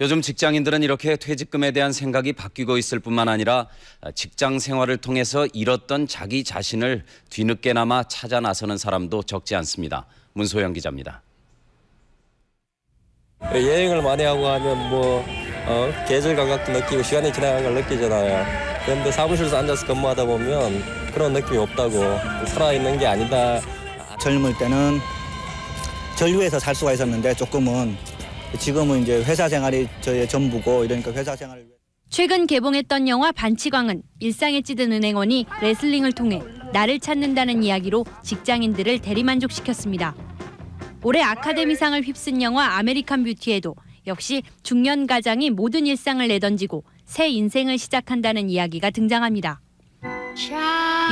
요즘 직장인들은 이렇게 퇴직금에 대한 생각이 바뀌고 있을 뿐만 아니라 직장 생활을 통해서 잃었던 자기 자신을 뒤늦게나마 찾아 나서는 사람도 적지 않습니다. 문소영 기자입니다. 여행을 많이 하고 하면 뭐 어, 계절 감각도 느끼고 시간이 지나간 걸 느끼잖아요. 그런데 사무실에서 앉아서 근무하다 보면 그런 느낌이 없다고 살아있는 게 아니다. 젊을 때는 전류에서 살 수가 있었는데 조금은 지금은 이제 회사 생활이 저의 전부고 이러니까 회사 생활을 최근 개봉했던 영화 반치광은 일상에 찌든 은행원이 레슬링을 통해 나를 찾는다는 이야기로 직장인들을 대리만족시켰습니다. 올해 아카데미상을 휩쓴 영화 아메리칸 뷰티에도 역시 중년 가장이 모든 일상을 내던지고 새 인생을 시작한다는 이야기가 등장합니다.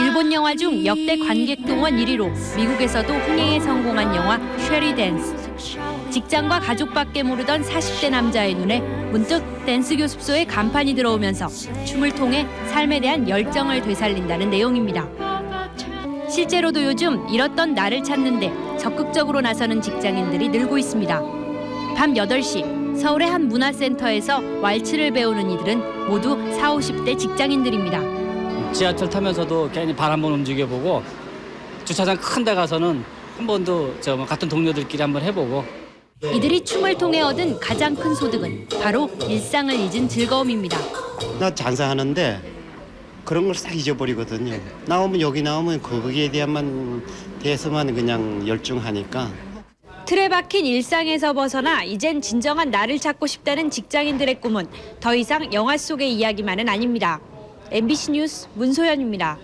일본 영화 중 역대 관객 동원 1위로 미국에서도 흥행에 성공한 영화 쉐리 댄스. 직장과 가족밖에 모르던 40대 남자의 눈에 문득 댄스 교습소에 간판이 들어오면서 춤을 통해 삶에 대한 열정을 되살린다는 내용입니다. 실제로도 요즘 잃었던 나를 찾는데 적극적으로 나서는 직장인들이 늘고 있습니다. 밤 8시 서울의 한 문화센터에서 왈츠를 배우는 이들은 모두 40, 50대 직장인들입니다. 지하철 타면서도 괜히 발 한번 움직여보고 주차장 큰 데 가서는 한 번도 저뭐 같은 동료들끼리 한번 해보고 이들이 춤을 통해 얻은 가장 큰 소득은 바로 일상을 잊은 즐거움입니다. 나 장사하는데 그런 걸 싹 잊어버리거든요. 나오면 여기 나오면 거기에 대한만 대해서만 그냥 열중하니까 틀에 박힌 일상에서 벗어나 이젠 진정한 나를 찾고 싶다는 직장인들의 꿈은 더 이상 영화 속의 이야기만은 아닙니다. MBC 뉴스 문소연입니다.